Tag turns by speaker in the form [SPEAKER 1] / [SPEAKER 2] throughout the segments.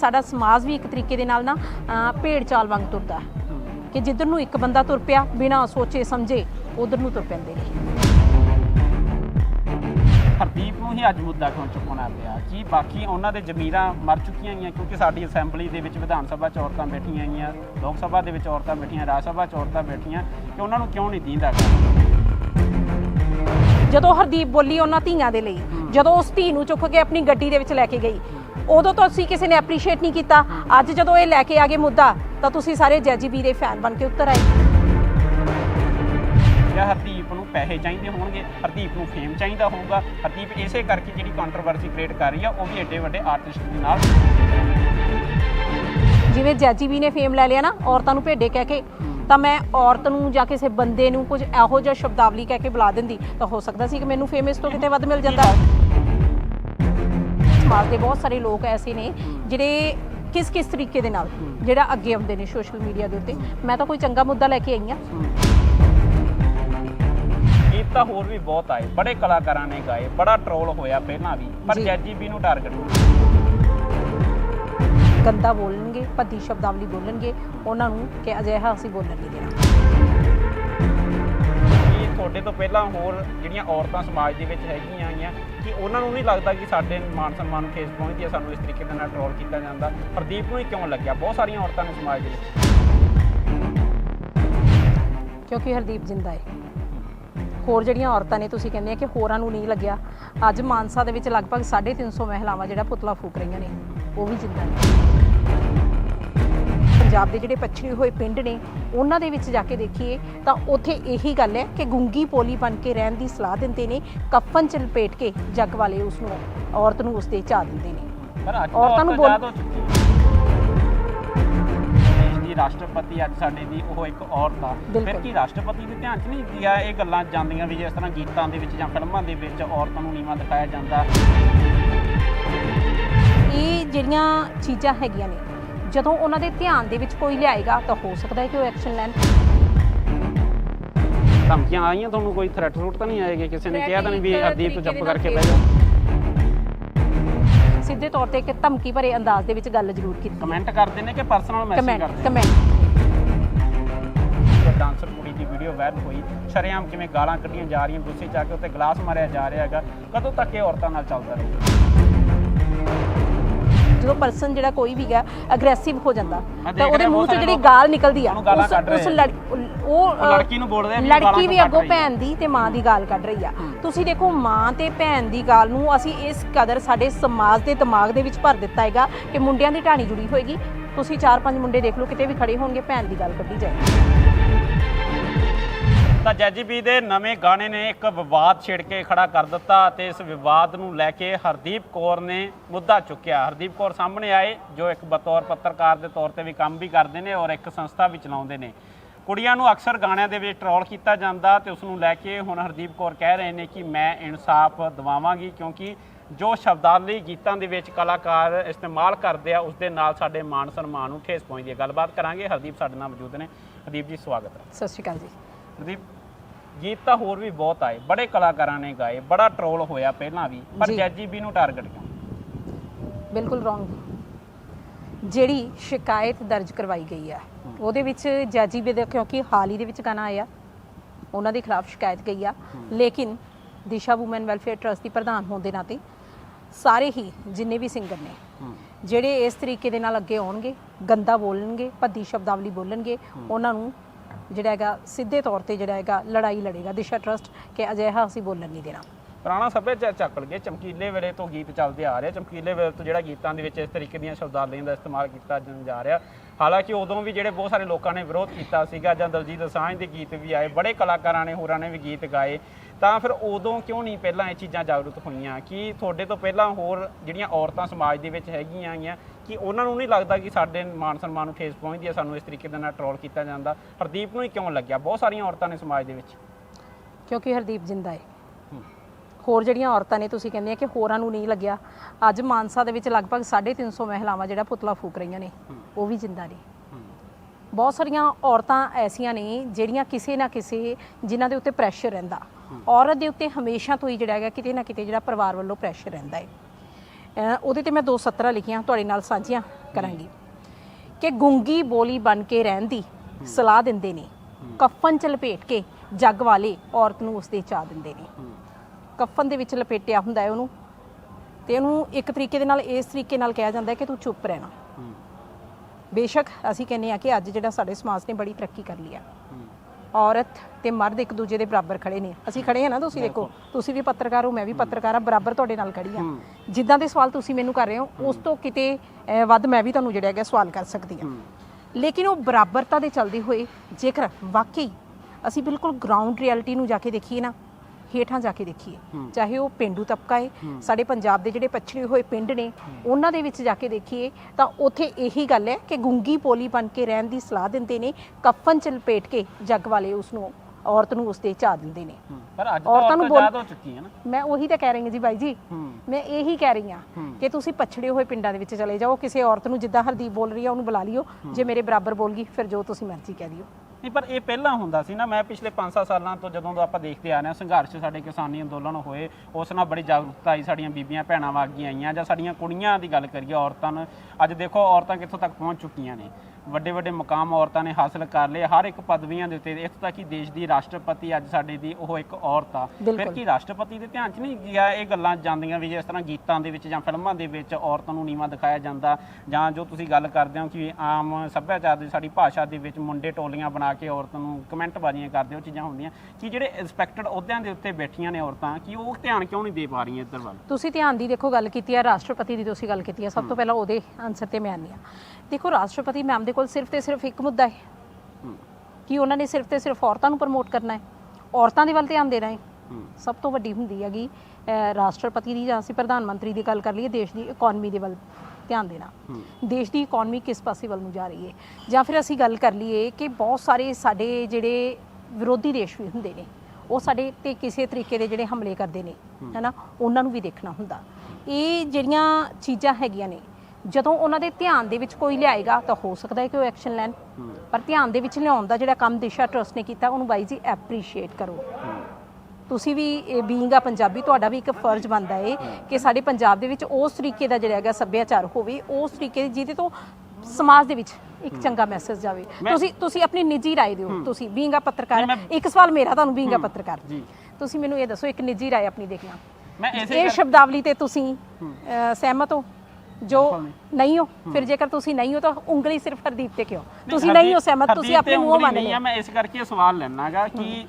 [SPEAKER 1] ਸਾਡਾ ਸਮਾਜ ਵੀ ਇੱਕ ਤਰੀਕੇ ਦੇ ਨਾਲ ਨਾ ਭੇਡ ਚਾਲ ਵਾਂਗ ਤੁਰਦਾ ਹੈ। ਕਿ ਜਿੱਧਰ ਨੂੰ ਇੱਕ ਬੰਦਾ ਤੁਰ ਪਿਆ ਬਿਨਾਂ ਸੋਚੇ ਸਮਝੇ ਉਧਰ ਨੂੰ ਤੁਰ ਪੈਂਦੇ ਨੇ।
[SPEAKER 2] ਹਰਦੀਪ ਨੂੰ ਹੀ ਅੱਜ ਮੁੱਦਾ ਕਿਉਂ ਚੁੱਕਣਾ ਪਿਆ। ਕੀ ਬਾਕੀ ਉਹਨਾਂ ਦੇ ਜ਼ਮੀਰਾਂ ਮਰ ਚੁੱਕੀਆਂ ਗਈਆਂ? ਕਿਉਂਕਿ ਸਾਡੀ ਅਸੈਂਬਲੀ ਦੇ ਵਿੱਚ ਵਿਧਾਨ ਸਭਾ 'ਚ ਔਰਤਾਂ ਬੈਠੀਆਂ ਗਈਆਂ ਲੋਕ ਸਭਾ ਦੇ ਵਿੱਚ ਔਰਤਾਂ ਬੈਠੀਆਂ ਰਾਜ ਸਭਾ 'ਚ ਔਰਤਾਂ ਬੈਠੀਆਂ ਕਿ ਉਹਨਾਂ ਨੂੰ ਕਿਉਂ ਨਹੀਂ ਦੀਂਦਾ?
[SPEAKER 1] ਜਦੋਂ ਹਰਦੀਪ ਬੋਲੀ ਉਹਨਾਂ ਧੀਆਂ ਦੇ ਲਈ ਜਦੋਂ ਉਸ ਧੀ ਨੂੰ ਚੁੱਕ ਕੇ ਆਪਣੀ ਗੱਡੀ ਦੇ ਵਿੱਚ ਲੈ ਕੇ ਗਈ ਉਦੋਂ ਤਾਂ ਅਸੀਂ ਕਿਸੇ ਨੇ ਐਪਰੀਸ਼ੀਏਟ ਨਹੀਂ ਕੀਤਾ। ਅੱਜ ਜਦੋਂ ਇਹ ਲੈ ਕੇ ਆ ਗਏ ਮੁੱਦਾ ਤਾਂ ਤੁਸੀਂ ਸਾਰੇ ਜੈਜੀਬੀ ਦੇ ਫੈਨ ਬਣ ਕੇ ਉੱਤਰ ਆਏ।
[SPEAKER 2] ਜਾਂ ਹਰਦੀਪ ਨੂੰ ਪੈਸੇ ਚਾਹੀਦੇ ਹੋਣਗੇ ਹਰਦੀਪ ਨੂੰ ਫੇਮ ਚਾਹੀਦਾ ਹੋਊਗਾ। ਹਰਦੀਪ ਇਸੇ ਕਰਕੇ ਜਿਹੜੀ ਕੰਟਰੋਵਰਸੀ ਕ੍ਰੀਏਟ ਕਰ ਰਹੀ ਆ ਉਹ ਵੀ ਏਡੇ ਵੱਡੇ ਆਰਟਿਸਟ ਦੇ ਨਾਲ।
[SPEAKER 1] ਜਿਵੇਂ ਜੈਜੀਬੀ ਨੇ ਫੇਮ ਲੈ ਲਿਆ ਨਾ ਔਰਤਾਂ ਨੂੰ ਭੇਡੇ ਕਹਿ ਕੇ ਤਾਂ ਮੈਂ ਔਰਤ ਨੂੰ ਜਾਂ ਕਿਸੇ ਬੰਦੇ ਨੂੰ ਕੁਝ ਇਹੋ ਜਿਹਾ ਸ਼ਬਦਾਵਲੀ ਕਹਿ ਕੇ ਬੁਲਾ ਦਿੰਦੀ। ਤਾਂ ਹੋ ਸਕਦਾ ਸੀ ਕਿ ਮੈਨੂੰ ਫੇਮ ਇਸ ਤੋਂ ਕਿਤੇ ਵੱਧ ਮਿਲ ਜਾਂਦਾ। ਸਮਾਜ ਦੇ ਬਹੁਤ ਸਾਰੇ ਲੋਕ ਐਸੇ ਨੇ ਜਿਹੜੇ ਕਿਸ ਕਿਸ ਤਰੀਕੇ ਦੇ ਨਾਲ ਜਿਹੜਾ ਅੱਗੇ ਆਉਂਦੇ ਨੇ ਸੋਸ਼ਲ ਮੀਡੀਆ ਦੇ ਉੱਤੇ। ਮੈਂ ਤਾਂ ਕੋਈ ਚੰਗਾ ਮੁੱਦਾ ਲੈ ਕੇ ਆਈ ਹਾਂ।
[SPEAKER 2] ਗੀਤ ਤਾਂ ਹੋਰ ਵੀ ਬਹੁਤ ਆਏ। ਬੜੇ ਕਲਾਕਾਰਾਂ ਨੇ ਗਾਏ। ਬੜਾ ਟ੍ਰੋਲ ਹੋਇਆ ਪਹਿਲਾਂ ਵੀ ਪਰ
[SPEAKER 1] ਜੀ।
[SPEAKER 2] ਜੈਜੀਬੀ ਨੂੰ ਟਾਰਗੇਟ
[SPEAKER 1] ਗੰਦਾ ਬੋਲਣਗੇ ਭੱਦੀ ਸ਼ਬਦਾਵਲੀ ਬੋਲਣਗੇ ਉਹਨਾਂ ਨੂੰ ਕਿ ਅਜਿਹਾ ਅਸੀਂ ਬੋਲਣ ਨਹੀਂ ਦੇਣਾ।
[SPEAKER 2] ਤੁਹਾਡੇ ਤੋਂ ਪਹਿਲਾਂ ਹੋਰ ਜਿਹੜੀਆਂ ਔਰਤਾਂ ਸਮਾਜ ਦੇ ਵਿੱਚ ਹੈਗੀਆਂ ਆਈਆਂ ਕਿ ਉਹਨਾਂ ਨੂੰ ਨਹੀਂ ਲੱਗਦਾ ਕਿ ਸਾਡੇ ਮਾਨ ਸਨਮਾਨ ਨੂੰ ਠੇਸ ਪਹੁੰਚਦੀ ਹੈ ਸਾਨੂੰ ਇਸ ਤਰੀਕੇ ਦੇ ਨਾਲ ਟਰੋਲ ਕੀਤਾ ਜਾਂਦਾ। ਪ੍ਰਦੀਪ ਨੂੰ ਹੀ ਕਿਉਂ ਲੱਗਿਆ? ਬਹੁਤ ਸਾਰੀਆਂ ਔਰਤਾਂ ਨੂੰ ਸਮਾਜ ਦੇ ਵਿੱਚ।
[SPEAKER 1] ਕਿਉਂਕਿ ਹਰਦੀਪ ਜਿੰਦਾ ਹੈ ਹੋਰ ਜਿਹੜੀਆਂ ਔਰਤਾਂ ਨੇ ਤੁਸੀਂ ਕਹਿੰਦੇ ਆ ਕਿ ਹੋਰਾਂ ਨੂੰ ਨਹੀਂ ਲੱਗਿਆ। ਅੱਜ ਮਾਨਸਾ ਦੇ ਵਿੱਚ ਲਗਭਗ 350 ਮਹਿਲਾਵਾਂ ਜਿਹੜਾ ਪੁਤਲਾ ਫੂਕ ਰਹੀਆਂ ਨੇ, ਉਹ ਵੀ ਜਿੰਦਾ ਨੇ। ਪੰਜਾਬ ਦੇ ਜਿਹੜੇ ਪਛੜੇ ਹੋਏ ਪਿੰਡ ਨੇ ਉਹਨਾਂ ਦੇ ਵਿੱਚ ਜਾ ਕੇ ਦੇਖੀਏ ਤਾਂ ਉੱਥੇ ਇਹੀ ਗੱਲ ਹੈ ਕਿ ਗੁੰਗੀ ਪੋਲੀ ਬਣ ਕੇ ਰਹਿਣ ਦੀ ਸਲਾਹ ਦਿੰਦੇ ਨੇ ਕਫਨ ਚ ਲਪੇਟ ਕੇ ਜੱਗ ਵਾਲੇ ਉਸ ਨੂੰ ਔਰਤ ਨੂੰ ਉਸ ਦੇ ਚਾ ਦਿੰਦੇ ਨੇ। ਔਰਤਾਂ ਨੂੰ ਬੋਲ-
[SPEAKER 2] ਦੀ ਰਾਸ਼ਟਰਪਤੀ ਅੱਜ ਸਾਡੇ ਦੀ ਉਹ ਇੱਕ ਔਰਤ ਆ। ਫਿਰ। ਕੀ ਰਾਸ਼ਟਰਪਤੀ ਦੇ ਧਿਆਨ 'ਚ ਨਹੀਂ ਗਿਆ ਇਹ ਗੱਲਾਂ ਜਾਂਦੀਆਂ ਵੀ ਜਿਸ ਤਰ੍ਹਾਂ ਗੀਤਾਂ ਦੇ ਵਿੱਚ ਜਾਂ ਫਿਲਮਾਂ ਦੇ ਵਿੱਚ ਔਰਤਾਂ ਨੂੰ ਨੀਵਾਂ ਦਿਖਾਇਆ ਜਾਂਦਾ?
[SPEAKER 1] ਇਹ ਜਿਹੜੀਆਂ ਚੀਜ਼ਾਂ ਹੈਗੀਆਂ ਨੇ ਜਦੋਂ ਉਹਨਾਂ ਦੇ ਧਿਆਨ ਦੇ ਵਿੱਚ ਕੋਈ ਲਿਆਏਗਾ ਤਾਂ ਹੋ ਸਕਦਾ ਹੈ ਕਿ ਉਹ ਐਕਸ਼ਨ ਲੈਣ।
[SPEAKER 2] ਧਮਕੀਆਂ ਆਈਆਂ ਤੁਹਾਨੂੰ? ਕੋਈ ਥ੍ਰੈਟ ਥਰੂਟ ਤਾਂ ਨਹੀਂ ਆਏਗੇ? ਕਿਸੇ ਨੇ ਕਿਹਾ ਤਾਂ ਨਹੀਂ ਵੀ
[SPEAKER 1] ਤਰੀਕੇ
[SPEAKER 2] ਚੁੱਪ ਕਰਕੇ ਬਹਿ ਜਾ।
[SPEAKER 1] ਸਿੱਧੇ ਤੌਰ ਤੇ ਇੱਕ ਧਮਕੀ ਭਰੇ ਅੰਦਾਜ਼ ਦੇ ਵਿੱਚ ਗੱਲ ਜ਼ਰੂਰ ਕੀਤੀ।
[SPEAKER 2] ਕਮੈਂਟ ਕਰਦੇ ਨੇ ਕਿ ਪਰਸਨਲ ਮੈਸੇਜ ਕਰਦੇ ਨੇ?
[SPEAKER 1] ਕਮੈਂਟ
[SPEAKER 2] ਡਾਂਸਰ ਕੁੜੀ ਦੀ ਵੀਡੀਓ ਵਾਇਰਲ ਹੋਈ। ਸ਼ਰੇਆਮ ਕਿਵੇਂ ਗਾਲਾਂ ਕੱਢੀਆਂ ਜਾ ਰਹੀਆਂ ਗੁੱਸੇ 'ਚ ਆ ਕੇ ਉੱਤੇ ਗਲਾਸ ਮਾਰਿਆ ਜਾ ਰਿਹਾ ਹੈਗਾ। ਕਦੋਂ ਤੱਕ ਇਹ ਔਰਤਾਂ ਨਾਲ ਚੱਲਦਾ ਰਹੇਗਾ
[SPEAKER 1] ਜਦੋਂ ਪਰਸਨ ਜਿਹੜਾ ਕੋਈ ਵੀ ਹੈ ਅਗਰੈਸਿਵ ਹੋ ਜਾਂਦਾ ਤਾਂ ਉਹਦੇ ਮੂੰਹ
[SPEAKER 2] ਸਾਰੇ
[SPEAKER 1] ਜਿਹੜੀ ਗਾਲ ਨਿਕਲਦੀ ਆ ਉਸ ਉਹ
[SPEAKER 2] ਲੜਕੀ ਨੂੰ ਬੋਲਦੇ ਆ
[SPEAKER 1] ਲੜਕੀ ਵੀ ਅੱਗੋਂ? ਭੈਣ ਦੀ ਤੇ ਮਾਂ ਦੀ ਗਾਲ ਕੱਢ ਰਹੀ ਆ। ਤੁਸੀਂ ਦੇਖੋ ਮਾਂ ਤੇ ਭੈਣ ਦੀ ਗਾਲ ਨੂੰ ਅਸੀਂ ਇਸ ਕਦਰ ਸਾਡੇ ਸਮਾਜ ਦੇ ਦਿਮਾਗ ਦੇ ਵਿੱਚ ਭਰ ਦਿੱਤਾ ਹੈਗਾ ਕਿ ਮੁੰਡਿਆਂ ਦੀ ਢਾਣੀ ਜੁੜੀ ਹੋਏਗੀ। ਤੁਸੀਂ ਚਾਰ ਪੰਜ ਮੁੰਡੇ ਦੇਖ ਲਓ ਕਿਤੇ ਵੀ ਖੜੇ ਹੋਣਗੇ ਭੈਣ ਦੀ ਗੱਲ ਕੱਢੀ ਜਾਏਗੀ।
[SPEAKER 2] ਤਾਂ ਜੈਜੀਬੀ ਦੇ ਨਵੇਂ ਗਾਣੇ ਨੇ ਇੱਕ ਵਿਵਾਦ ਛੇੜ ਕੇ ਖੜਾ ਕਰ ਦਿੱਤਾ ਤੇ ਇਸ ਵਿਵਾਦ ਨੂੰ ਲੈ ਕੇ ਹਰਦੀਪ ਕੌਰ ਨੇ ਮੁੱਦਾ ਚੁੱਕਿਆ। ਹਰਦੀਪ ਕੌਰ ਸਾਹਮਣੇ ਆਏ, ਜੋ ਇੱਕ ਬਤੌਰ ਪੱਤਰਕਾਰ ਦੇ ਤੌਰ ਤੇ ਵੀ ਕੰਮ ਵੀ ਕਰਦੇ ਨੇ ਔਰ ਇੱਕ ਸੰਸਥਾ ਵੀ ਚਲਾਉਂਦੇ ਨੇ। ਕੁੜੀਆਂ ਨੂੰ ਅਕਸਰ ਗਾਣਿਆਂ ਦੇ ਵਿੱਚ ਟਰੋਲ ਕੀਤਾ ਜਾਂਦਾ ਤੇ ਉਸ ਨੂੰ ਲੈ ਕੇ ਹੁਣ ਹਰਦੀਪ ਕੌਰ ਕਹਿ ਰਹੇ ਨੇ ਕਿ ਮੈਂ ਇਨਸਾਫ ਦਿਵਾਵਾਂਗੀ ਕਿਉਂਕਿ ਜੋ ਸ਼ਬਦਾਵਲੀ ਗੀਤਾਂ ਦੇ ਵਿੱਚ ਕਲਾਕਾਰ ਇਸਤੇਮਾਲ ਕਰਦੇ ਆ ਉਸ ਦੇ ਨਾਲ ਸਾਡੇ ਮਾਣ ਸਨਮਾਨ ਨੂੰ ਠੇਸ ਪਹੁੰਚਦੀ ਹੈ। ਗੱਲਬਾਤ ਕਰਾਂਗੇ। ਹਰਦੀਪ ਸਾਡੇ ਨਾਲ ਮੌਜੂਦ ਨੇ। ਹਰਦੀਪ ਜੀ, ਸਵਾਗਤ ਹੈ।
[SPEAKER 1] ਸਤਿ ਸ਼੍ਰੀ ਅਕਾਲ ਜੀ।
[SPEAKER 2] ਪ੍ਰਦੀਪ ਗੀਤ ਤਾਂ ਹੋਰ ਵੀ ਬਹੁਤ ਆਏ ਬੜੇ ਕਲਾਕਾਰਾਂ ਨੇ ਗਾਏ ਬੜਾ ਟ੍ਰੋਲ ਹੋਇਆ ਪਹਿਲਾਂ ਵੀ ਪਰ
[SPEAKER 1] ਜੀ।
[SPEAKER 2] ਜੈਜੀਬੀ ਨੂੰ ਟਾਰਗੇਟ ਕਿਉਂ?
[SPEAKER 1] ਬਿਲਕੁਲ ਰੋਂਗ ਜਿਹੜੀ ਸ਼ਿਕਾਇਤ ਦਰਜ ਕਰਵਾਈ ਗਈ ਹੈ। ਉਹਦੇ ਵਿੱਚ ਜੱਜੀ ਵੀ ਦੇ ਕਿਉਂਕਿ ਹਾਲ ਹੀ ਦੇ ਵਿੱਚ ਗਾਣਾ ਆਇਆ ਉਹਨਾਂ ਦੇ ਖਿਲਾਫ ਸ਼ਿਕਾਇਤ ਗਈ ਆ। ਲੇਕਿਨ ਦਿਸ਼ਾ ਔਮਨ ਵੈਲਫੇਅਰ ਟਰਸਟ ਦੀ ਪ੍ਰਧਾਨ ਹੋਣ ਦੇ ਨਾਤੇ ਸਾਰੇ ਹੀ ਜਿੰਨੇ ਵੀ ਸਿੰਗਰ ਨੇ ਜਿਹੜੇ ਇਸ ਤਰੀਕੇ ਦੇ ਨਾਲ ਅੱਗੇ ਆਉਣਗੇ ਗੰਦਾ ਬੋਲਣਗੇ ਭੱਦੀ ਸ਼ਬਦਾਵਲੀ ਬੋਲਣਗੇ ਉਹਨਾਂ ਨੂੰ ਜਿਹੜਾ ਹੈਗਾ, ਸਿੱਧੇ ਤੌਰ ਤੇ ਜਿਹੜਾ ਹੈਗਾ, ਲੜਾਈ ਲੜੇਗਾ। ਦਿਸ਼ਾ ਟਰਸਟ ਕਿ ਅਜਿਹਾ ਅਸੀਂ ਬੋਲਣ ਨਹੀਂ ਦੇਣਾ।
[SPEAKER 2] ਪੁਰਾਣਾ ਸੱਭਿਆਚਾਰ ਚੱਕ ਲਗੇ ਚਮਕੀਲੇ ਵੇਲੇ ਤੋਂ ਗੀਤ ਚੱਲਦੇ ਆ ਰਹੇ ਚਮਕੀਲੇ ਵੇਲੇ ਤੋਂ ਜਿਹੜਾ ਗੀਤਾਂ ਦੇ ਵਿੱਚ ਇਸ ਤਰੀਕੇ ਦੀਆਂ ਸ਼ਬਦਾਵਲੀਆਂ ਦਾ ਇਸਤੇਮਾਲ ਕੀਤਾ ਜਾ ਰਿਹਾ। ਹਾਲਾਂਕਿ ਉਦੋਂ ਵੀ ਜਿਹੜੇ ਬਹੁਤ ਸਾਰੇ ਲੋਕਾਂ ਨੇ ਵਿਰੋਧ ਕੀਤਾ ਸੀਗਾ, ਜਾਂ ਦਲਜੀਤ ਦੋਸਾਂਝ ਦੇ ਗੀਤ ਵੀ ਆਏ, ਬੜੇ ਕਲਾਕਾਰਾਂ ਨੇ, ਹੋਰਾਂ ਨੇ ਵੀ ਗੀਤ ਗਾਏ। ਤਾਂ ਫਿਰ ਉਦੋਂ ਕਿਉਂ ਨਹੀਂ ਪਹਿਲਾਂ ਇਹ ਚੀਜ਼ਾਂ ਜਾਗਰੂਕ ਹੋਈਆਂ? ਕਿ ਤੁਹਾਡੇ ਤੋਂ ਪਹਿਲਾਂ ਹੋਰ ਜਿਹੜੀਆਂ ਔਰਤਾਂ ਸਮਾਜ ਦੇ ਵਿੱਚ ਹੈਗੀਆਂ ਆਈਆਂ ਕਿ ਉਹਨਾਂ ਨੂੰ ਨਹੀਂ ਲੱਗਦਾ ਕਿ ਸਾਡੇ ਮਾਨ ਸਨਮਾਨ ਨੂੰ ਠੇਸ ਪਹੁੰਚਦੀ ਹੈ ਸਾਨੂੰ ਇਸ ਤਰੀਕੇ ਦੇ ਨਾਲ ਟ੍ਰੋਲ ਕੀਤਾ ਜਾਂਦਾ। ਹਰਦੀਪ ਨੂੰ ਹੀ ਕਿਉਂ ਲੱਗਿਆ? ਬਹੁਤ ਸਾਰੀਆਂ ਔਰਤਾਂ ਨੇ ਸਮਾਜ ਦੇ ਵਿੱਚ।
[SPEAKER 1] ਕਿਉਂਕਿ ਹਰਦੀਪ ਜਿੰਦਾ ਹੈ। ਹੋਰ ਜਿਹੜੀਆਂ ਔਰਤਾਂ ਨੇ ਤੁਸੀਂ ਕਹਿੰਦੇ ਆ ਕਿ ਹੋਰਾਂ ਨੂੰ ਨਹੀਂ ਲੱਗਿਆ। ਅੱਜ ਮਾਨਸਾ ਦੇ ਵਿੱਚ ਲਗਭਗ 350 ਮਹਿਲਾਵਾਂ ਜਿਹੜਾ ਪੁਤਲਾ ਫੂਕ ਰਹੀਆਂ ਨੇ ਉਹ ਵੀ ਜਿੰਦਾ ਨੇ। ਬਹੁਤ ਸਾਰੀਆਂ ਔਰਤਾਂ ਐਸੀਆਂ ਨੇ ਜਿਹੜੀਆਂ ਕਿਸੇ ਨਾ ਕਿਸੇ ਜਿਨ੍ਹਾਂ ਦੇ ਉੱਤੇ ਪ੍ਰੈਸ਼ਰ ਰਹਿੰਦਾ। ਔਰਤ ਦੇ ਉੱਤੇ ਹਮੇਸ਼ਾ ਤੋਂ ਹੀ ਜਿਹੜਾ ਹੈਗਾ ਕਿਤੇ ਨਾ ਕਿਤੇ ਜਿਹੜਾ ਪਰਿਵਾਰ ਵੱਲੋਂ ਪ੍ਰੈਸ਼ਰ ਰਹਿੰਦਾ ਹੈ ਉਹਦੇ ਤੇ ਮੈਂ ਦੋ ਸਤਰਾਂ ਲਿਖੀਆਂ ਤੁਹਾਡੇ ਨਾਲ ਸਾਂਝੀਆਂ ਕਰਾਂਗੀ। ਕਿ ਗੁੰਗੀ ਬੋਲੀ ਬਣ ਕੇ ਰਹਿਣ ਦੀ ਸਲਾਹ ਦਿੰਦੇ ਨੇ। ਕਫਨ ਚ ਲਪੇਟ ਕੇ ਜੱਗ ਵਾਲੇ ਔਰਤ ਨੂੰ ਉਸਦੇ ਚਾ ਦਿੰਦੇ ਨੇ। ਕਫਨ ਦੇ ਵਿੱਚ ਲਪੇਟਿਆ ਹੁੰਦਾ ਹੈ ਉਹਨੂੰ। ਤੇ ਉਹਨੂੰ ਇੱਕ ਤਰੀਕੇ ਦੇ ਨਾਲ ਇਸ ਤਰੀਕੇ ਨਾਲ ਕਿਹਾ ਜਾਂਦਾ ਹੈ ਕਿ ਤੂੰ ਚੁੱਪ ਰਹਿਣਾ। ਬੇਸ਼ੱਕ ਅਸੀਂ ਕਹਿੰਦੇ ਆ ਕਿ ਅੱਜ ਜਿਹੜਾ ਸਾਡੇ ਸਮਾਜ ਨੇ ਬੜੀ ਤਰੱਕੀ ਕਰ ਲਈ ਆ।
[SPEAKER 2] ਹੂੰ
[SPEAKER 1] ਔਰਤ ਤੇ ਮਰਦ ਇੱਕ ਦੂਜੇ ਦੇ ਬਰਾਬਰ ਖੜੇ ਨੇ। ਅਸੀਂ ਖੜੇ ਆ ਨਾ ਤੁਸੀਂ ਦੇਖੋ। ਤੁਸੀਂ ਵੀ ਪੱਤਰਕਾਰ ਹੋ ਮੈਂ ਵੀ ਪੱਤਰਕਾਰ ਆ ਬਰਾਬਰ ਤੁਹਾਡੇ ਨਾਲ ਖੜੀ ਆ
[SPEAKER 2] ਹੂੰ।
[SPEAKER 1] ਜਿੱਦਾਂ ਦੇ ਸਵਾਲ ਤੁਸੀਂ ਮੈਨੂੰ ਕਰ ਰਹੇ ਹੋ ਉਸ ਤੋਂ ਕਿਤੇ ਵੱਧ ਮੈਂ ਵੀ ਤੁਹਾਨੂੰ ਜਿਹੜਾ ਹੈਗਾ ਸਵਾਲ ਕਰ ਸਕਦੀ ਆ
[SPEAKER 2] ਹੂੰ।
[SPEAKER 1] ਲੇਕਿਨ ਉਹ ਬਰਾਬਰਤਾ ਦੇ ਚੱਲਦੇ ਹੋਏ ਜੇਕਰ ਵਾਕਈ ਅਸੀਂ ਬਿਲਕੁਲ ਗਰਾਊਂਡ ਰਿਐਲਿਟੀ ਨੂੰ ਜਾ ਕੇ ਦੇਖੀਏ ਨਾ ਹੇਠਾਂ ਜਾ ਕੇ ਦੇਖੀਏ। ਚਾਹੇ ਉਹ ਪਿੰਡੂ ਤਬਕਾ ਹੈ। ਸਾਡੇ ਪੰਜਾਬ ਦੇ ਜਿਹੜੇ ਪਛੜੇ ਹੋਏ ਪਿੰਡ ਨੇ ਉਹਨਾਂ ਦੇ ਵਿੱਚ ਜਾ ਕੇ ਦੇਖੀਏ ਤਾਂ ਉੱਥੇ ਇਹੀ ਗੱਲ ਹੈ ਕਿ ਗੁੰਗੀ ਪੋਲੀ ਬਣ ਕੇ ਰਹਿਣ ਦੀ ਸਲਾਹ ਦਿੰਦੇ ਨੇ ਕਫਨ ਚ ਲਪੇਟ ਕੇ ਜੱਗ ਵਾਲੇ ਉਸ ਨੂੰ ਔਰਤ ਨੂੰ ਉਸ ਤੇ ਚਾ ਦਿੰਦੇ ਨੇ।
[SPEAKER 2] ਪਰ ਅੱਜ ਤਾਂ
[SPEAKER 1] ਔਰਤਾਂ ਨੂੰ
[SPEAKER 2] ਯਾਦ ਹੋ ਚੁੱਕੀ ਹੈ ਨਾ।
[SPEAKER 1] ਮੈਂ ਉਹੀ ਤਾਂ ਕਹਿ ਰਹੀ ਹਾਂ ਜੀ ਬਾਈ ਜੀ। ਮੈਂ ਇਹੀ ਕਹਿ ਰਹੀ ਹਾਂ ਕਿ ਤੁਸੀਂ ਪਛੜੇ ਹੋਏ ਪਿੰਡਾਂ ਦੇ ਵਿੱਚ ਚਲੇ ਜਾਓ ਕਿਸੇ ਔਰਤ ਨੂੰ ਜਿੱਦਾਂ ਹਰਦੀਪ ਬੋਲ ਰਹੀ ਆ ਉਹਨੂੰ ਬੁਲਾ ਲਿਓ। ਜੇ ਮੇਰੇ ਬਰਾਬਰ ਬੋਲ ਗਈ ਫਿਰ ਜੋ ਤੁਸੀਂ ਮਰਜ਼ੀ ਕਹਿ ਦਿਓ।
[SPEAKER 2] ਨਹੀਂ, ਪਰ ਇਹ ਪਹਿਲਾਂ ਹੁੰਦਾ ਸੀ ਨਾ, ਮੈਂ ਪਿਛਲੇ 5-7 ਸਾਲਾਂ ਤੋਂ ਜਦੋਂ ਆਪਾਂ ਦੇਖਦੇ ਆ ਰਹੇ ਹਾਂ, ਸੰਘਰਸ਼ ਸਾਡੇ ਕਿਸਾਨੀ ਅੰਦੋਲਨ ਹੋਏ, ਉਸ ਨਾਲ ਬੜੀ ਜਾਗਰੂਕਤਾ ਆਈ, ਸਾਡੀਆਂ ਬੀਬੀਆਂ, ਭੈਣਾਂ ਵਾਗੀਆਂ ਆਈਆਂ, ਜਾਂ ਸਾਡੀਆਂ ਕੁੜੀਆਂ ਦੀ ਗੱਲ ਕਰੀਏ, ਔਰਤਾਂ ਨੂੰ। ਅੱਜ ਦੇਖੋ, ਔਰਤਾਂ ਕਿੱਥੋਂ ਤੱਕ ਪਹੁੰਚ ਚੁੱਕੀਆਂ ਨੇ। ਵੱਡੇ ਵੱਡੇ ਮੁਕਾਮ ਔਰਤਾਂ ਨੇ ਹਾਸਲ ਕਰ ਲਏ। ਹਰ ਇੱਕ ਪਦਵੀਆਂ ਦੇ ਉੱਤੇ ਇੱਥੋਂ ਤੱਕ ਕਿ ਦੇਸ਼ ਦੀ ਰਾਸ਼ਟਰਪਤੀ ਅੱਜ ਸਾਡੇ ਦੀ ਉਹ ਇੱਕ ਔਰਤ ਆ। ਫਿਰ। ਕੀ ਰਾਸ਼ਟਰਪਤੀ ਦੇ ਧਿਆਨ 'ਚ ਨਹੀਂ ਗਿਆ ਇਹ ਗੱਲਾਂ ਜਾਂਦੀਆਂ ਵੀ ਜਿਸ ਤਰ੍ਹਾਂ ਗੀਤਾਂ ਦੇ ਵਿੱਚ ਜਾਂ ਫਿਲਮਾਂ ਦੇ ਵਿੱਚ ਔਰਤਾਂ ਨੂੰ ਨੀਵਾਂ ਦਿਖਾਇਆ ਜਾਂਦਾ ਜਾਂ ਜੋ ਤੁਸੀਂ ਗੱਲ ਕਰਦੇ ਹੋ ਕਿ ਆਮ ਸੱਭਿਆਚਾਰ ਦੀ ਸਾਡੀ ਭਾਸ਼ਾ ਦੇ ਵਿੱਚ ਮੁੰਡੇ ਟੋਲੀਆਂ ਬਣਾ ਕੇ ਔਰਤਾਂ ਨੂੰ ਕਮੈਂਟ ਬਾਜ਼ੀਆਂ ਕਰਦੇ ਉਹ ਚੀਜ਼ਾਂ ਹੁੰਦੀਆਂ। ਕਿ ਜਿਹੜੇ ਰਿਸਪੈਕਟਡ ਅਹੁਦਿਆਂ ਦੇ ਉੱਤੇ ਬੈਠੀਆਂ ਨੇ ਔਰਤਾਂ ਕਿ ਉਹ ਧਿਆਨ ਕਿਉਂ ਨਹੀਂ ਦੇ ਪਾ ਰਹੀਆਂ ਇੱਧਰ ਵੱਲ?
[SPEAKER 1] ਤੁਸੀਂ ਧਿਆਨ ਦੀ ਦੇਖੋ ਗੱਲ ਕੀਤੀ ਹੈ ਰਾਸ਼ਟਰਪਤੀ ਦੀ ਤੁਸੀਂ ਗੱਲ ਕੀਤੀ ਹੈ ਸਭ ਤੋਂ ਪਹਿਲਾਂ ਉਹਦੇ ਆਨਸਰ ਤੇ ਮੈਂ ਆਉਂਦੀ ਹਾਂ। ਦੇਖੋ ਰਾਸ਼ਟਰਪਤੀ ਮੈਮ ਦੇ ਕੋਲ ਸਿਰਫ ਤੇ ਸਿਰਫ ਇੱਕ ਮੁੱਦਾ ਹੈ। ਕਿ ਉਹਨਾਂ ਨੇ ਸਿਰਫ ਤੇ ਸਿਰਫ ਔਰਤਾਂ ਨੂੰ ਪ੍ਰਮੋਟ ਕਰਨਾ ਹੈ। ਔਰਤਾਂ ਦੇ ਵੱਲ ਧਿਆਨ ਦੇਣਾ ਹੈ। ਸਭ ਤੋਂ ਵੱਡੀ ਹੁੰਦੀ ਹੈਗੀ ਰਾਸ਼ਟਰਪਤੀ ਦੀ ਜਾਂ ਅਸੀਂ ਪ੍ਰਧਾਨ ਮੰਤਰੀ ਦੀ ਗੱਲ ਕਰ ਲਈਏ, ਦੇਸ਼ ਦੀ ਇਕਨੋਮੀ ਦੇ ਵੱਲ ਧਿਆਨ ਦੇਣਾ। ਦੇਸ਼ ਦੀ ਇਕਨੋਮੀ ਕਿਸ ਪਾਸੇ ਵੱਲ ਨੂੰ ਜਾ ਰਹੀ ਹੈ? ਜਾਂ ਫਿਰ ਅਸੀਂ ਗੱਲ ਕਰ ਲਈਏ ਕਿ ਬਹੁਤ ਸਾਰੇ ਸਾਡੇ ਜਿਹੜੇ ਵਿਰੋਧੀ ਦੇਸ਼ ਵੀ ਹੁੰਦੇ ਨੇ, ਉਹ ਸਾਡੇ ਤੇ ਕਿਸੇ ਤਰੀਕੇ ਦੇ ਜਿਹੜੇ ਹਮਲੇ ਕਰਦੇ ਨੇ, ਹੈਨਾ? ਉਹਨਾਂ ਨੂੰ ਵੀ ਦੇਖਣਾ ਹੁੰਦਾ। ਇਹ ਜਿਹੜੀਆਂ ਚੀਜ਼ਾਂ ਹੈਗੀਆਂ ਨੇ ਜਦੋਂ ਉਹਨਾਂ ਦੇ ਧਿਆਨ ਦੇ ਵਿੱਚ ਕੋਈ ਲਿਆਏਗਾ ਤਾਂ ਹੋ ਸਕਦਾ ਹੈ ਕਿ ਉਹ ਐਕਸ਼ਨ ਲੈਣ
[SPEAKER 2] ਹੂੰ
[SPEAKER 1] ਪਰ ਧਿਆਨ ਦੇ ਵਿੱਚ ਲਿਆਉਣ ਦਾ ਜਿਹੜਾ ਕੰਮ ਦਿਸ਼ਾ ਟਰਸਟ ਨੇ ਕੀਤਾ ਉਹਨੂੰ ਬਾਈ ਜੀ ਐਪਰੀਸ਼ੀਏਟ ਕਰੋ
[SPEAKER 2] ਹੂੰ
[SPEAKER 1] ਤੁਸੀਂ ਵੀ ਬੀਇੰਗ ਆ ਪੰਜਾਬੀ ਤੁਹਾਡਾ ਵੀ ਇੱਕ ਫਰਜ਼ ਬਣਦਾ ਹੈ ਕਿ ਸਾਡੇ ਪੰਜਾਬ ਦੇ ਵਿੱਚ ਉਸ ਤਰੀਕੇ ਦਾ ਜਿਹੜਾ ਹੈਗਾ ਸੱਭਿਆਚਾਰ ਹੋਵੇ ਉਸ ਤਰੀਕੇ ਦੀ ਜਿਹਦੇ ਤੋਂ ਸਮਾਜ ਦੇ ਵਿੱਚ ਇੱਕ ਚੰਗਾ ਮੈਸੇਜ ਜਾਵੇ
[SPEAKER 2] ਮੈਂ-
[SPEAKER 1] ਤੁਸੀਂ ਤੁਸੀਂ ਆਪਣੀ ਨਿੱਜੀ رائے ਦਿਓ ਤੁਸੀਂ ਬੀਇੰਗ ਆ ਪੱਤਰਕਾਰ
[SPEAKER 2] ਨਹੀਂ, ਮੈਂ-
[SPEAKER 1] ਇੱਕ ਸਵਾਲ ਮੇਰਾ ਤੁਹਾਨੂੰ ਬੀਇੰਗ ਆ ਪੱਤਰਕਾਰ
[SPEAKER 2] ਜੀ
[SPEAKER 1] ਤੁਸੀਂ ਮੈਨੂੰ ਇਹ ਦੱਸੋ ਇੱਕ ਨਿੱਜੀ رائے ਆਪਣੀ ਦੇਖਣਾ
[SPEAKER 2] ਮੈਂ ਇਸੇ
[SPEAKER 1] ਇਹ
[SPEAKER 2] ਕਰ-
[SPEAKER 1] ਸ਼ਬਦਾਵਲੀ ਤੇ ਤੁਸੀਂ ਅਹ, ਸਹਿਮਤ ਹੋ ਜੋ ਨਹੀਂ ਹੋ ਫਿਰ ਜੇਕਰ ਤੁਸੀਂ ਨਹੀਂ ਹੋ ਤਾਂ ਉਂਗਲੀ ਸਿਰਫ ਹਰਦੀਪ ਤੇ ਕਿਉਂ? ਤੁਸੀਂ ਨਹੀਂ ਹੋ ਸਹਿਮਤ ਤੁਸੀਂ ਆਪਣੇ ਮੂੰਹੋਂ ਮੰਨ ਲਿਆ
[SPEAKER 2] ਮੈਂ ਇਸ ਕਰਕੇ ਇਹ ਸਵਾਲ ਲੈਣਾਗਾ ਕਿ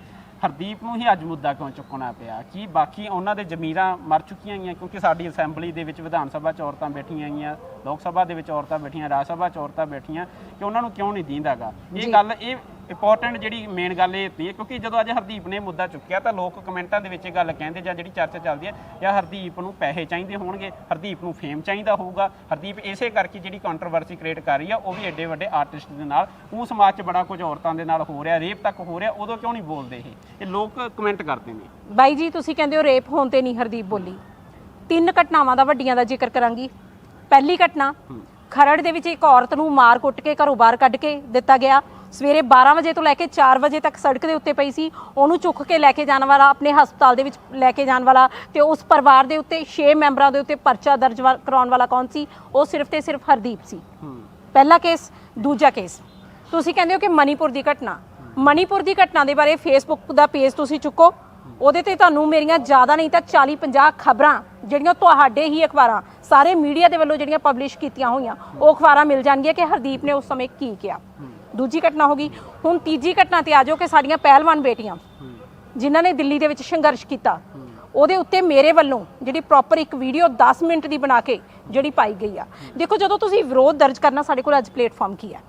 [SPEAKER 2] ਹਰਦੀਪ ਨੂੰ ਹੀ ਅੱਜ ਮੁੱਦਾ ਕਿਉਂ ਚੁੱਕਣਾ ਪਿਆ? ਕਿ ਬਾਕੀ ਉਹਨਾਂ ਦੇ ਜ਼ਮੀਰਾਂ ਮਰ ਚੁੱਕੀਆਂ ਗਈਆਂ ਕਿਉਂਕਿ ਸਾਡੀ ਅਸੈਂਬਲੀ ਦੇ ਵਿੱਚ ਵਿਧਾਨ ਸਭਾ 'ਚ ਔਰਤਾਂ ਬੈਠੀਆਂ ਗਈਆਂ ਲੋਕ ਸਭਾ ਦੇ ਵਿੱਚ ਔਰਤਾਂ ਬੈਠੀਆਂ ਰਾਜ ਸਭਾ 'ਚ ਔਰਤਾਂ ਬੈਠੀਆਂ ਕਿ ਉਹਨਾਂ ਨੂੰ ਕਿਉਂ ਨਹੀਂ ਦੀਂਦਾਗਾ ਇਹ ਗੱਲ ਇਹ ਇੰਪੋਰਟੈਂਟ ਜਿਹੜੀ ਮੇਨ ਗੱਲ ਇਹ ਹੁੰਦੀ ਹੈ ਕਿਉਂਕਿ ਜਦੋਂ ਅੱਜ ਹਰਦੀਪ ਨੇ ਮੁੱਦਾ ਚੁੱਕਿਆ ਤਾਂ ਲੋਕ ਕਮੈਂਟਾਂ ਦੇ ਵਿੱਚ ਇਹ ਗੱਲ ਕਹਿੰਦੇ ਜਾਂ ਜਿਹੜੀ ਚਰਚਾ ਚੱਲਦੀ ਹੈ ਜਾਂ ਹਰਦੀਪ ਨੂੰ ਪੈਸੇ ਚਾਹੀਦੇ ਹੋਣਗੇ ਹਰਦੀਪ ਨੂੰ ਫੇਮ ਚਾਹੀਦਾ ਹੋਊਗਾ। ਹਰਦੀਪ ਇਸੇ ਕਰਕੇ ਜਿਹੜੀ ਕੰਟਰੋਵਰਸੀ ਕ੍ਰੀਏਟ ਕਰ ਰਹੀ ਆ ਉਹ ਵੀ ਐਡੇ ਵੱਡੇ ਆਰਟਿਸਟ ਦੇ ਨਾਲ। ਉਹ ਸਮਾਜ 'ਚ ਬੜਾ ਕੁਝ ਔਰਤਾਂ ਦੇ ਨਾਲ ਹੋ ਰਿਹਾ ਰੇਪ ਤੱਕ ਹੋ ਰਿਹਾ ਉਦੋਂ ਕਿਉਂ ਨਹੀਂ ਬੋਲਦੇ ਇਹ? ਇਹ ਲੋਕ ਕਮੈਂਟ ਕਰਦੇ ਨੇ।
[SPEAKER 1] ਬਾਈ ਜੀ ਤੁਸੀਂ ਕਹਿੰਦੇ ਹੋ ਰੇਪ ਹੋਣ ਤੇ ਨਹੀਂ ਹਰਦੀਪ ਬੋਲੀ। ਤਿੰਨ ਘਟਨਾਵਾਂ ਦਾ ਵੱਡੀਆਂ ਦਾ ਜ਼ਿਕਰ ਕਰਾਂਗੀ। ਪਹਿਲੀ ਘਟਨਾ ਖਰੜ ਦੇ ਵਿੱਚ ਇੱਕ ਔਰਤ ਨੂੰ ਮਾਰ ਕੁੱਟ ਕੇ ਘਰੋਂ ਬਾਹਰ ਕੱਢ ਕੇ ਦਿੱਤਾ ਗਿਆ। ਸਵੇਰੇ 12 ਵਜੇ ਤੋਂ ਲੈ ਕੇ 4 ਵਜੇ ਤੱਕ ਸੜਕ ਦੇ ਉੱਤੇ ਪਈ ਸੀ। ਉਹਨੂੰ ਚੁੱਕ ਕੇ ਲੈ ਕੇ ਜਾਣ ਵਾਲਾ, ਆਪਣੇ ਹਸਪਤਾਲ ਦੇ ਵਿੱਚ ਲੈ ਕੇ ਜਾਣ ਵਾਲਾ ਤੇ ਉਸ ਪਰਿਵਾਰ ਦੇ ਉੱਤੇ 6 ਮੈਂਬਰਾਂ ਦੇ ਉੱਤੇ ਪਰਚਾ ਦਰਜ ਵਾ- ਕਰਾਉਣ ਵਾਲਾ ਕੌਣ ਸੀ? ਉਹ ਸਿਰਫ ਤੇ ਸਿਰਫ ਹਰਦੀਪ ਸੀ। ਪਹਿਲਾ ਕੇਸ, ਦੂਜਾ ਕੇਸ। ਤੁਸੀਂ ਕਹਿੰਦੇ ਹੋ ਕਿ ਮਨੀਪੁਰ ਦੀ ਘਟਨਾ। ਮਨੀਪੁਰ ਦੀ ਘਟਨਾ ਦੇ ਬਾਰੇ ਫੇਸਬੁੱਕ ਦਾ ਪੇਜ ਤੁਸੀਂ ਚੁੱਕੋ। ਉਹਦੇ ਤੇ ਤੁਹਾਨੂੰ ਮੇਰੀਆਂ ਜ਼ਿਆਦਾ ਨਹੀਂ ਤਾਂ 40 50 ਖਬਰਾਂ ਜਿਹੜੀਆਂ ਤੁਹਾਡੇ ਹੀ ਅਖਬਾਰਾਂ, ਸਾਰੇ ਮੀਡੀਆ ਦੇ ਵੱਲੋਂ ਜਿਹੜੀਆਂ ਪਬਲਿਸ਼ ਕੀਤੀਆਂ ਹੋਈਆਂ, ਉਹ ਅਖਬਾਰਾਂ ਮਿਲ ਜਾਣਗੀਆਂ ਕਿ ਹਰਦੀਪ ਨੇ ਉਸ ਸਮੇਂ ਕੀ ਕਿਹਾ। ਦੂਜੀ ਘਟਨਾ ਹੋ ਗਈ। ਹੁਣ ਤੀਜੀ ਘਟਨਾ ਤੇ ਆ ਜਾਓ ਕਿ ਸਾਡੀਆਂ ਪਹਿਲਵਾਨ ਬੇਟੀਆਂ, ਜਿਨ੍ਹਾਂ ਨੇ ਦਿੱਲੀ ਦੇ ਵਿੱਚ ਸੰਘਰਸ਼ ਕੀਤਾ, ਉਹਦੇ ਉੱਤੇ ਮੇਰੇ ਵੱਲੋਂ ਜਿਹੜੀ ਪ੍ਰੋਪਰ ਇੱਕ ਵੀਡੀਓ 10 ਮਿੰਟ ਦੀ ਬਣਾ ਕੇ ਜਿਹੜੀ ਪਾਈ ਗਈ ਆ। ਦੇਖੋ ਜਦੋਂ ਤੁਸੀਂ ਵਿਰੋਧ ਦਰਜ ਕਰਨਾ, ਸਾਡੇ ਕੋਲ ਅੱਜ ਪਲੇਟਫਾਰਮ ਕੀ ਹੈ?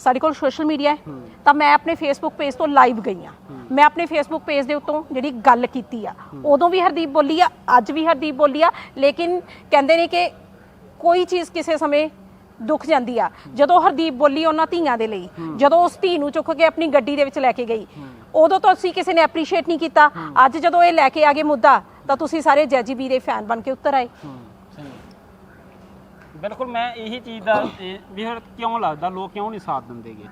[SPEAKER 1] ਸਾਡੇ ਕੋਲ ਸੋਸ਼ਲ ਮੀਡੀਆ ਹੈ। ਤਾਂ ਮੈਂ ਆਪਣੇ ਫੇਸਬੁੱਕ ਪੇਜ ਤੋਂ ਲਾਈਵ ਗਈ ਆ। ਮੈਂ ਆਪਣੇ ਫੇਸਬੁੱਕ ਪੇਜ ਦੇ ਉੱਤੋਂ ਜਿਹੜੀ ਗੱਲ ਕੀਤੀ ਆ, ਉਦੋਂ ਵੀ ਹਰਦੀਪ ਬੋਲੀ ਆ, ਅੱਜ ਵੀ ਹਰਦੀਪ ਬੋਲੀ ਆ, ਲੇਕਿਨ ਕਹਿੰਦੇ ਨੇ ਕਿ ਕੋਈ ਚੀਜ਼ ਕਿਸੇ ਸਮੇਂ ਦੁੱਖ ਜਾਂਦੀ ਆ। ਜਦੋਂ ਹਰਦੀਪ ਬੋਲੀ ਉਹਨਾਂ ਧੀਆਂ ਦੇ ਲਈ ਜਦੋਂ ਉਸ ਧੀ ਨੂੰ ਚੁੱਕ ਕੇ ਆਪਣੀ ਗੱਡੀ ਦੇ ਵਿੱਚ ਲੈ ਕੇ ਗਈ ਉਦੋਂ ਤੋਂ ਅਸੀਂ ਕਿਸੇ ਨੇ ਐਪਰੀਸ਼ੀਏਟ ਨਹੀਂ ਕੀਤਾ। ਅੱਜ ਜਦੋਂ ਇਹ ਲੈ ਕੇ ਆ ਗਏ ਮੁੱਦਾ ਤਾਂ ਤੁਸੀਂ ਸਾਰੇ ਜੈਜੀਬੀ ਦੇ ਫੈਨ ਬਣ ਕੇ ਉੱਤਰ ਆਏ।
[SPEAKER 2] ਬਿਲਕੁਲ ਮੈਂ ਇਹੀ ਚੀਜ਼ ਦਾ ਵੀ ਕਿਉਂ ਲੱਗਦਾ ਲੋਕ ਕਿਉਂ ਨਹੀਂ ਸਾਥ ਦਿੰਦੇਗੇ?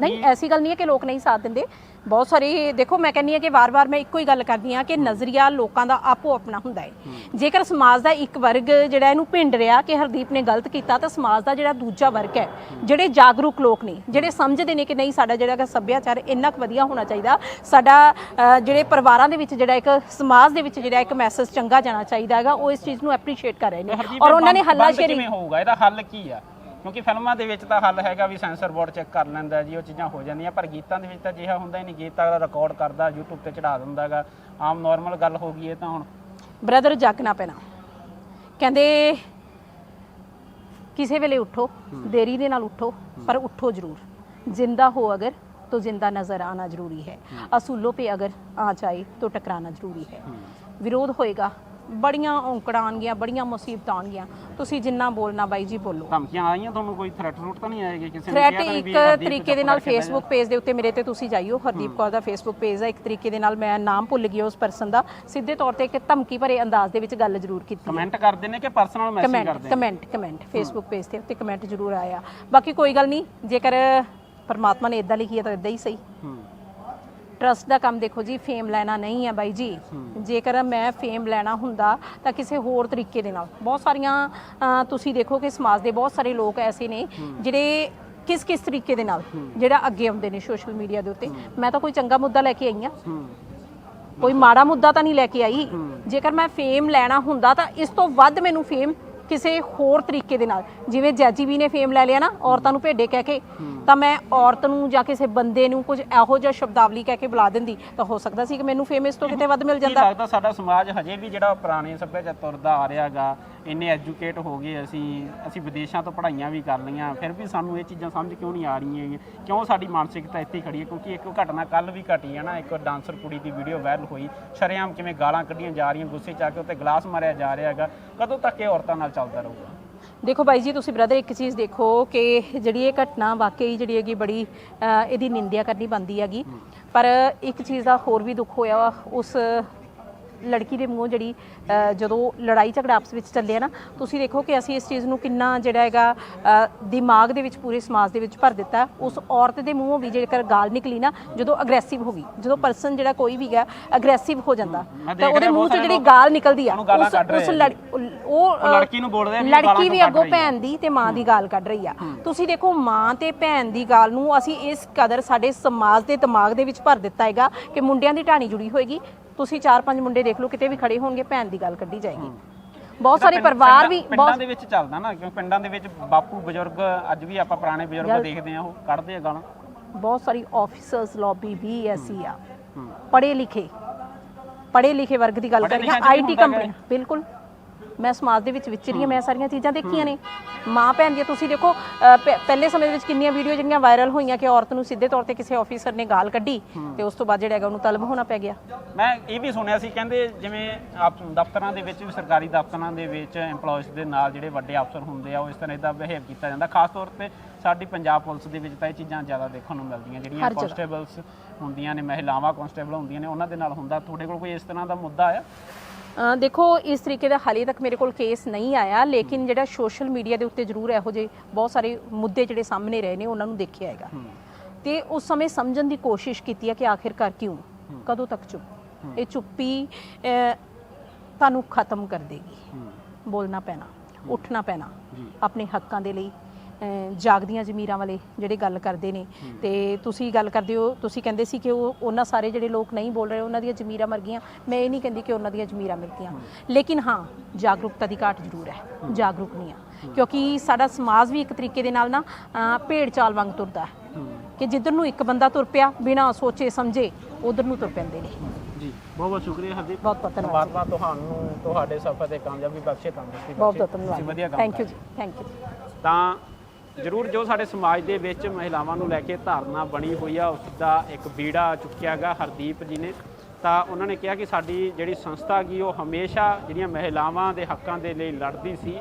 [SPEAKER 1] ਨਹੀਂ ਐਸੀ ਗੱਲ ਨਹੀਂ ਹੈ ਕਿ ਲੋਕ ਨਹੀਂ ਸਾਥ ਦਿੰਦੇ। ਬਹੁਤ ਸਾਰੇ ਦੇਖੋ ਮੈਂ ਕਹਿੰਨੀ ਆ ਕਿ ਵਾਰ-ਵਾਰ ਮੈਂ ਇੱਕੋ ਹੀ ਗੱਲ ਕਰਦੀ ਆ ਕਿ ਨਜ਼ਰੀਆ ਲੋਕਾਂ ਦਾ ਆਪੋ ਆਪਣਾ ਹੁੰਦਾ ਹੈ। ਜੇਕਰ ਸਮਾਜ ਦਾ ਇੱਕ ਵਰਗ ਜਿਹੜਾ ਇਹਨੂੰ ਭਿੰਡ ਰਿਹਾ ਕਿ ਹਰਦੀਪ ਨੇ ਗਲਤ ਕੀਤਾ ਤਾਂ ਸਮਾਜ ਦਾ ਜਿਹੜਾ ਦੂਜਾ ਵਰਗ ਹੈ ਜਿਹੜੇ ਜਾਗਰੂਕ ਲੋਕ ਨੇ ਜਿਹੜੇ ਸਮਝਦੇ ਨੇ ਕਿ ਨਹੀਂ ਸਾਡਾ ਜਿਹੜਾ ਹੈਗਾ ਸੱਭਿਆਚਾਰ ਇੰਨਾ ਕੁ ਵਧੀਆ ਹੋਣਾ ਚਾਹੀਦਾ ਸਾਡਾ ਜਿਹੜੇ ਪਰਿਵਾਰਾਂ ਦੇ ਵਿੱਚ ਜਿਹੜਾ ਇੱਕ ਸਮਾਜ ਦੇ ਵਿੱਚ ਜਿਹੜਾ ਇੱਕ ਮੈਸੇਜ ਚੰਗਾ ਜਾਣਾ ਚਾਹੀਦਾ ਹੈਗਾ ਉਹ ਇਸ ਚੀਜ਼ ਨੂੰ ਐਪਰੀਸ਼ੀਏਟ ਕਰ ਰਹੇ ਨੇ। ਔਰ ਉਹਨਾਂ ਨੇ
[SPEAKER 2] ਬੰਦ-
[SPEAKER 1] ਹੱਲਾ
[SPEAKER 2] ਬੰਦ
[SPEAKER 1] ਸ਼ੇਰੀ
[SPEAKER 2] ਕਿਵੇਂ ਹੋਊਗਾ? ਇਹਦਾ ਹੱਲ ਕੀ ਆ? ਕਿਉਂਕਿ ਫਿਲਮਾਂ ਦੇ ਵਿੱਚ ਤਾਂ ਹੱਲ ਹੈਗਾ ਵੀ ਸੈਂਸਰ ਬੋਰਡ ਚੈੱਕ ਕਰ ਲੈਂਦਾ ਜੀ ਉਹ ਚੀਜ਼ਾਂ ਹੋ ਜਾਂਦੀਆਂ ਪਰ ਗੀਤਾਂ ਦੇ ਵਿੱਚ ਤਾਂ ਅਜਿਹਾ ਹੁੰਦਾ ਹੀ ਨਹੀਂ ਗੀਤ ਤਾਂ ਰਿਕਾਰਡ ਕਰਦਾ YouTube ਤੇ ਚੜਾ ਦਿੰਦਾਗਾ ਆਮ ਨਾਰਮਲ ਗੱਲ ਹੋ ਗਈ ਇਹ ਤਾਂ ਹੁਣ
[SPEAKER 1] ਬ੍ਰਦਰ ਜਾਗਣਾ ਪੈਣਾ ਕਹਿੰਦੇ ਕਿਸੇ ਵੇਲੇ ਉੱਠੋ ਦੇਰੀ ਦੇ ਨਾਲ ਉੱਠੋ ਪਰ ਉੱਠੋ ਜ਼ਰੂਰ ਜ਼ਿੰਦਾ ਹੋ ਅਗਰ तो जिंदा नजर आना जरूरी है असूलों पे अगर आँच आए तो टकराना जरूरी है ਵਿਰੋਧ ਹੋਏਗਾ ਬੜੀਆਂ ਔਂਕੜਾਂ ਆਉਣਗੀਆਂ ਬੜੀਆਂ ਮੁਸੀਬਤਾਂ ਆਉਣਗੀਆਂ। ਤੁਸੀਂ ਜਿੰਨਾ ਬੋਲਣਾ ਬਾਈ ਜੀ ਬੋਲੋ।
[SPEAKER 2] ਧਮਕੀਆਂ ਆਈਆਂ ਤੁਹਾਨੂੰ ਕੋਈ ਥ੍ਰੈਟ ਰੂਟ ਤਾਂ ਨਹੀਂ ਆਏਗੀ? ਕਿਸੇ ਨੇ
[SPEAKER 1] ਥ੍ਰੈਟ ਇੱਕ ਤਰੀਕੇ ਦੇ ਨਾਲ। ਫੇਸਬੁੱਕ ਪੇਜ ਦੇ ਉੱਤੇ ਮੇਰੇ ਤੇ ਤੁਸੀਂ ਜਾਈਓ। ਹਰਦੀਪ ਕੌਰ ਦਾ ਫੇਸਬੁੱਕ ਪੇਜ ਹੈ ਇੱਕ ਤਰੀਕੇ ਦੇ ਨਾਲ ਮੈਂ ਨਾਮ ਭੁੱਲ ਗਈ ਉਸ ਪਰਸਨ ਦਾ। ਸਿੱਧੇ ਤੌਰ ਤੇ ਇੱਕ ਧਮਕੀ ਭਰੇ ਅੰਦਾਜ਼ ਦੇ ਵਿੱਚ ਗੱਲ ਜ਼ਰੂਰ ਕੀਤੀ।
[SPEAKER 2] ਕਮੈਂਟ ਕਰਦੇ ਨੇ ਕਿ ਪਰਸਨਲ ਮੈਸੇਜ ਕਰਦੇ ਨੇ?
[SPEAKER 1] ਕਮੈਂਟ ਕਮੈਂਟ ਫੇਸਬੁੱਕ ਪੇਜ ਤੇ ਉੱਤੇ ਕਮੈਂਟ ਜ਼ਰੂਰ ਆਇਆ। ਬਾਕੀ ਕੋਈ ਗੱਲ ਨਹੀਂ ਜੇਕਰ ਪਰਮਾਤਮਾ ਨੇ ਇਦਾਂ ਲਿਖੀ ਹੈ ਤਾਂ ਇਦਾਂ ਹੀ ਸਹੀ।
[SPEAKER 2] ਹੂੰ।
[SPEAKER 1] ਟਰਸਟ ਦਾ ਕੰਮ ਦੇਖੋ ਜੀ ਫੇਮ ਲੈਣਾ ਨਹੀਂ ਹੈ ਬਾਈ ਜੀ। ਜੇਕਰ ਮੈਂ ਫੇਮ ਲੈਣਾ ਹੁੰਦਾ ਤਾਂ ਕਿਸੇ ਹੋਰ ਤਰੀਕੇ ਦੇ ਨਾਲ। ਬਹੁਤ ਸਾਰੀਆਂ ਤੁਸੀਂ ਦੇਖੋ ਕਿ ਸਮਾਜ ਦੇ ਬਹੁਤ ਸਾਰੇ ਲੋਕ ਐਸੇ ਨੇ ਜਿਹੜੇ ਕਿਸ ਕਿਸ ਤਰੀਕੇ ਦੇ ਨਾਲ ਜਿਹੜਾ ਅੱਗੇ ਆਉਂਦੇ ਨੇ ਸੋਸ਼ਲ ਮੀਡੀਆ ਦੇ ਉੱਤੇ। ਮੈਂ ਤਾਂ ਕੋਈ ਚੰਗਾ ਮੁੱਦਾ ਲੈ ਕੇ ਆਈ ਹੂੰ। ਕੋਈ ਮਾੜਾ ਮੁੱਦਾ ਤਾਂ ਨਹੀਂ ਲੈ ਕੇ ਆਈ। ਜੇਕਰ ਮੈਂ ਫੇਮ ਲੈਣਾ ਹੁੰਦਾ ਤਾਂ ਇਸ ਤੋਂ ਵੱਧ ਮੈਨੂੰ ਫੇਮ ਕਿਸੇ ਹੋਰ ਤਰੀਕੇ ਦੇ ਨਾਲ ਜਿਵੇਂ ਜੈਜੀ ਵੀ ਨੇ ਫੇਮ ਲੈ ਲਿਆ ਨਾ ਔਰਤਾਂ ਨੂੰ ਭੇਡੇ ਕਹਿ ਕੇ ਤਾਂ ਮੈਂ ਔਰਤ ਨੂੰ ਜਾਂ ਕਿਸੇ ਬੰਦੇ ਨੂੰ ਕੁਝ ਇਹੋ ਜਿਹਾ ਸ਼ਬਦਾਵਲੀ ਕਹਿ ਕੇ ਬੁਲਾ ਦਿੰਦੀ ਤਾਂ ਹੋ ਸਕਦਾ ਸੀ ਕਿ ਮੈਨੂੰ ਫੇਮ ਇਸ ਤੋਂ ਕਿਤੇ ਵੱਧ ਮਿਲ ਜਾਂਦਾ।
[SPEAKER 2] ਲੱਗਦਾ ਸਾਡਾ ਸਮਾਜ ਹਜੇ ਵੀ ਜਿਹੜਾ ਪੁਰਾਣੇ ਸੱਭਿਆਚਾਰ ਤੁਰਦਾ ਆ ਰਿਹਾਗਾ ਇੰਨੇ ਐਜੂਕੇਟ ਹੋ ਗਏ ਅਸੀਂ ਅਸੀਂ ਵਿਦੇਸ਼ਾਂ ਤੋਂ ਪੜ੍ਹਾਈਆਂ ਵੀ ਕਰ ਲਈਆਂ ਫਿਰ ਵੀ ਸਾਨੂੰ ਇਹ ਚੀਜ਼ਾਂ ਸਮਝ ਕਿਉਂ ਨਹੀਂ ਆ ਰਹੀਆਂ ਹੈਗੀਆਂ? ਕਿਉਂ ਸਾਡੀ ਮਾਨਸਿਕਤਾ ਇੱਥੇ ਖੜੀ ਹੈ? ਕਿਉਂਕਿ ਇੱਕ ਘਟਨਾ ਕੱਲ ਵੀ ਘਟੀ ਹੈ ਨਾ ਇੱਕ ਡਾਂਸਰ ਕੁੜੀ ਦੀ ਵੀਡੀਓ ਵਾਇਰਲ ਹੋਈ ਸ਼ਰੇਆਮ ਕਿਵੇਂ ਗਾਲਾਂ ਕੱਢੀਆਂ ਜਾ ਰਹੀਆਂ ਗੁੱਸੇ ਚ ਆ ਕੇ ਉੱਤੇ ਗਲਾਸ ਮਾਰਿਆ ਜਾ ਰਿਹਾ ਹੈਗਾ ਕਦੋਂ ਤੱਕ ਇਹ ਔਰਤਾਂ ਨਾਲ ਚੱਲਦਾ ਰਹੂਗਾ।
[SPEAKER 1] ਦੇਖੋ ਬਾਈ ਜੀ ਤੁਸੀਂ ਬ੍ਰਦਰ ਇੱਕ ਚੀਜ਼ ਦੇਖੋ ਕਿ ਜਿਹੜੀ ਇਹ ਘਟਨਾ ਵਾਕਈ ਜਿਹੜੀ ਹੈਗੀ ਬੜੀ ਇਹਦੀ ਨਿੰਦਿਆ ਕਰਨੀ ਬੰਦੀ ਹੈਗੀ। ਪਰ ਇੱਕ ਚੀਜ਼ ਦਾ ਹੋਰ ਵੀ ਦੁੱਖ ਹੋਇਆ ਉਸ ਲੜਕੀ ਦੇ ਮੂੰਹੋਂ ਜਿਹੜੀ ਜਦੋਂ ਲੜਾਈ ਝਗੜਾ ਆਪਸ ਵਿੱਚ ਚੱਲਿਆ ਨਾ ਤੁਸੀਂ ਦੇਖੋ ਕਿ ਅਸੀਂ ਇਸ ਚੀਜ਼ ਨੂੰ ਕਿੰਨਾ ਜਿਹੜਾ ਹੈਗਾ ਦਿਮਾਗ ਦੇ ਵਿੱਚ ਪੂਰੇ ਸਮਾਜ ਦੇ ਵਿੱਚ ਭਰ ਦਿੱਤਾ। ਉਸ ਔਰਤ ਦੇ ਮੂੰਹੋਂ ਵੀ ਜੇਕਰ ਗਾਲ ਨਿਕਲੀ ਨਾ ਜਦੋਂ ਅਗਰੈਸਿਵ ਹੋ ਗਈ ਜਦੋਂ ਪਰਸਨ ਜਿਹੜਾ ਕੋਈ ਵੀ ਹੈ ਅਗਰੈਸਿਵ ਹੋ ਜਾਂਦਾ ਤਾਂ ਉਹਦੇ ਮੂੰਹ ਤੋਂ ਜਿਹੜੀ ਗਾਲ ਨਿਕਲਦੀ ਆ ਉਸ ਉਹ
[SPEAKER 2] ਲੜਕੀ ਨੂੰ ਬੋਲਦੇ ਆ
[SPEAKER 1] ਲੜਕੀ ਵੀ ਅੱਗੋਂ? ਭੈਣ ਦੀ ਤੇ ਮਾਂ ਦੀ ਗਾਲ ਕੱਢ ਰਹੀ ਆ। ਤੁਸੀਂ ਦੇਖੋ ਮਾਂ ਤੇ ਭੈਣ ਦੀ ਗਾਲ ਨੂੰ ਅਸੀਂ ਇਸ ਕਦਰ ਸਾਡੇ ਸਮਾਜ ਦੇ ਦਿਮਾਗ ਦੇ ਵਿੱਚ ਭਰ ਦਿੱਤਾ ਹੈਗਾ ਕਿ ਮੁੰਡਿਆਂ ਦੀ ਢਾਣੀ ਜੁੜੀ ਹੋਏਗੀ ਤੁਸੀਂ ਚਾਰ ਪੰਜ ਮੁੰਡੇ ਦੇਖ ਲਓ ਕਿਤੇ ਵੀ ਖੜੇ ਹੋਣਗੇ ਭੈਣ ਦੀ ਗੱਲ ਕੱਢੀ ਜਾਏਗੀ। ਬਹੁਤ ਸਾਰੇ ਪਰਿਵਾਰ ਵੀ
[SPEAKER 2] ਪਿੰਡਾਂ ਦੇ ਵਿੱਚ ਚੱਲਦਾ ਨਾ ਕਿਉਂ ਪਿੰਡਾਂ ਦੇ ਵਿੱਚ ਬਾਪੂ ਬਜ਼ੁਰਗ ਅੱਜ ਵੀ ਆਪਾਂ ਪੁਰਾਣੇ ਬਜ਼ੁਰਗ ਦੇਖਦੇ ਆ ਉਹ ਕੱਢਦੇ ਆ ਗਾਲਾਂ।
[SPEAKER 1] ਬਹੁਤ ਸਾਰੀ ਆਫੀਸਰਸ ਲੌਬੀ ਵੀ ਐਸੀ ਆ।
[SPEAKER 2] ਹੂੰ।
[SPEAKER 1] ਪੜ੍ਹੇ ਲਿਖੇ। ਪੜ੍ਹੇ ਲਿਖੇ ਵਰਗ ਦੀ ਗੱਲ
[SPEAKER 2] ਪੜ੍ਹੇ
[SPEAKER 1] ਕਰ ਰਹੀ ਹਾਂ
[SPEAKER 2] ਲਿਖਿਆਂ 'ਚ ਵੀ
[SPEAKER 1] ਆਈਟੀ ਕੰਪਨੀ ਬਿਲਕੁਲ। ਮੈਂ ਸਮਾਜ ਦੇ ਵਿੱਚ ਵਿਚਰੀ ਮੈਂ ਸਾਰੀਆਂ ਚੀਜ਼ਾਂ ਦੇਖੀਆਂ ਨੇ। ਮਾਂ ਭੈਣ ਦੀਆਂ ਤੁਸੀਂ ਦੇਖੋ ਪਹਿਲੇ ਸਮੇਂ ਦੇ ਵਿੱਚ ਕਿੰਨੀਆਂ ਵੀਡੀਓ ਜਿਹੜੀਆਂ ਵਾਇਰਲ ਹੋਈਆਂ ਕਿ ਔਰਤ ਨੂੰ ਸਿੱਧੇ ਤੌਰ ਤੇ ਕਿਸੇ ਆਫੀਸਰ ਨੇ ਗਾਲ ਕੱਢੀ ਤੇ ਉਸ ਤੋਂ ਬਾਅਦ ਜਿਹੜਾ ਹੈਗਾ ਉਹਨੂੰ ਤਲਬ ਹੋਣਾ ਪੈ ਗਿਆ।
[SPEAKER 2] ਮੈਂ ਇਹ ਵੀ ਸੁਣਿਆ ਸੀ ਕਹਿੰਦੇ ਜਿਵੇਂ ਆਪ ਦਫ਼ਤਰਾਂ ਦੇ ਵਿੱਚ ਵੀ ਸਰਕਾਰੀ ਦਫ਼ਤਰਾਂ ਦੇ ਵਿੱਚ EMPLOYEES ਦੇ ਨਾਲ ਜਿਹੜੇ ਵੱਡੇ ਅਫਸਰ ਹੁੰਦੇ ਆ ਉਹ ਇਸ ਤਰ੍ਹਾਂ ਦਾ ਬਿਹੇਵ ਕੀਤਾ ਜਾਂਦਾ। ਖਾਸ ਤੌਰ ਤੇ ਸਾਡੀ ਪੰਜਾਬ ਪੁਲਿਸ ਦੇ ਵਿੱਚ ਤਾਂ ਇਹ ਚੀਜ਼ਾਂ ਜ਼ਿਆਦਾ ਦੇਖਣ ਨੂੰ ਮਿਲਦੀਆਂ ਜਿਹੜੀਆਂ। ਕਨਸਟੇਬਲਸ ਹੁੰਦੀਆਂ ਨੇ ਮਹਿਲਾਵਾਂ ਕਨਸਟੇਬਲ ਹੁੰਦੀਆਂ ਨੇ ਉਹਨਾਂ ਦੇ ਨਾਲ ਹੁੰਦਾ। ਤੁਹਾਡੇ ਕੋਲ ਕੋਈ ਇਸ ਤਰ੍ਹਾਂ ਦਾ ਮੁੱਦਾ ਆ?
[SPEAKER 1] ਦੇਖੋ ਇਸ ਤਰੀਕੇ ਦਾ ਹਾਲੇ ਤੱਕ ਮੇਰੇ ਕੋਲ ਕੇਸ ਨਹੀਂ ਆਇਆ ਲੇਕਿਨ ਜਿਹੜਾ ਸੋਸ਼ਲ ਮੀਡੀਆ ਦੇ ਉੱਤੇ ਜ਼ਰੂਰ ਇਹੋ ਜਿਹੇ ਬਹੁਤ ਸਾਰੇ ਮੁੱਦੇ ਜਿਹੜੇ ਸਾਹਮਣੇ ਰਹੇ ਨੇ ਉਹਨਾਂ ਨੂੰ ਦੇਖਿਆ ਹੈਗਾ। ਤੇ ਉਸ ਸਮੇਂ ਸਮਝਣ ਦੀ ਕੋਸ਼ਿਸ਼ ਕੀਤੀ ਹੈ ਕਿ ਆਖਿਰਕਾਰ ਕਿਉਂ? ਕਦੋਂ ਤੱਕ ਚੁੱਪ? ਇਹ ਚੁੱਪੀ ਤੁਹਾਨੂੰ ਖਤਮ ਕਰ ਦੇਗੀ। ਬੋਲਣਾ ਪੈਣਾ ਉੱਠਣਾ ਪੈਣਾ ਆਪਣੇ ਹੱਕਾਂ ਦੇ ਲਈ। ਜਾਗਦੀਆਂ ਜ਼ਮੀਰਾਂ ਵਾਲੇ ਜਿਹੜੇ ਗੱਲ ਕਰਦੇ ਨੇ। ਤੇ ਤੁਸੀਂ ਗੱਲ ਕਰਦੇ ਹੋ ਤੁਸੀਂ ਕਹਿੰਦੇ ਸੀ ਕਿ ਉਹ ਉਹਨਾਂ ਸਾਰੇ ਜਿਹੜੇ ਲੋਕ ਨਹੀਂ ਬੋਲ ਰਹੇ ਉਹਨਾਂ ਦੀਆਂ ਜ਼ਮੀਰਾਂ ਮਰ ਗਈਆਂ। ਮੈਂ ਇਹ ਨਹੀਂ ਕਹਿੰਦੀ ਕਿ ਉਹਨਾਂ ਦੀਆਂ ਜ਼ਮੀਰਾਂ ਮਿਲ ਗਈਆਂ। ਲੇਕਿਨ ਹਾਂ ਜਾਗਰੂਕਤਾ ਦੀ ਘਾਟ ਜ਼ਰੂਰ ਹੈ। ਜਾਗਰੂਕ ਨਹੀਂ ਆ। ਕਿਉਂਕਿ ਸਾਡਾ ਸਮਾਜ ਵੀ ਇੱਕ ਤਰੀਕੇ ਦੇ ਨਾਲ ਨਾ ਭੇਡ ਚਾਲ ਵਾਂਗ ਤੁਰਦਾ ਹੈ। ਕਿ ਜਿੱਧਰ ਨੂੰ ਇੱਕ ਬੰਦਾ ਤੁਰ ਪਿਆ ਬਿਨਾਂ ਸੋਚੇ ਸਮਝੇ ਉਧਰ ਨੂੰ ਤੁਰ ਪੈਂਦੇ ਨੇ।
[SPEAKER 2] ਜੀ ਬਹੁਤ ਬਹੁਤ ਸ਼ੁਕਰੀਆ ਹਰਦੀਪ।
[SPEAKER 1] ਬਹੁਤ ਬਹੁਤ ਧੰਨਵਾਦ।
[SPEAKER 2] ਪਰਮਾਤਮਾ ਤੁਹਾਨੂੰ ਤੁਹਾਡੇ ਸਫ਼ਰ ਤੇ ਕਾਮਯਾਬੀ ਬਖਸ਼ੇ ਤੰਦਰੁਸਤੀ
[SPEAKER 1] ਬਹੁਤ ਬਹੁਤ ਧੰਨਵਾਦ। ਥੈਂਕ ਯੂ ਜੀ। ਥੈਂਕ ਯੂ
[SPEAKER 2] ਤਾਂ ਜ਼ਰੂਰ ਜੋ ਸਾਡੇ ਸਮਾਜ ਦੇ ਵਿੱਚ ਮਹਿਲਾਵਾਂ ਨੂੰ ਲੈ ਕੇ ਧਾਰਨਾ ਬਣੀ ਹੋਈ ਆ, ਉਸ ਦਾ ਇੱਕ ਬੀੜਾ ਚੁੱਕਿਆ ਗਿਆ ਹਰਦੀਪ ਜੀ ਨੇ। ਤਾਂ ਉਹਨਾਂ ਨੇ ਕਿਹਾ ਕਿ ਸਾਡੀ ਜਿਹੜੀ ਸੰਸਥਾ ਗਈ ਉਹ ਹਮੇਸ਼ਾ ਜਿਹੜੀਆਂ ਮਹਿਲਾਵਾਂ ਦੇ ਹੱਕਾਂ ਦੇ ਲਈ ਲੜਦੀ ਸੀ,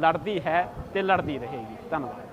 [SPEAKER 2] ਲੜਦੀ ਹੈ ਤੇ ਲੜਦੀ ਰਹੇਗੀ। ਧੰਨਵਾਦ।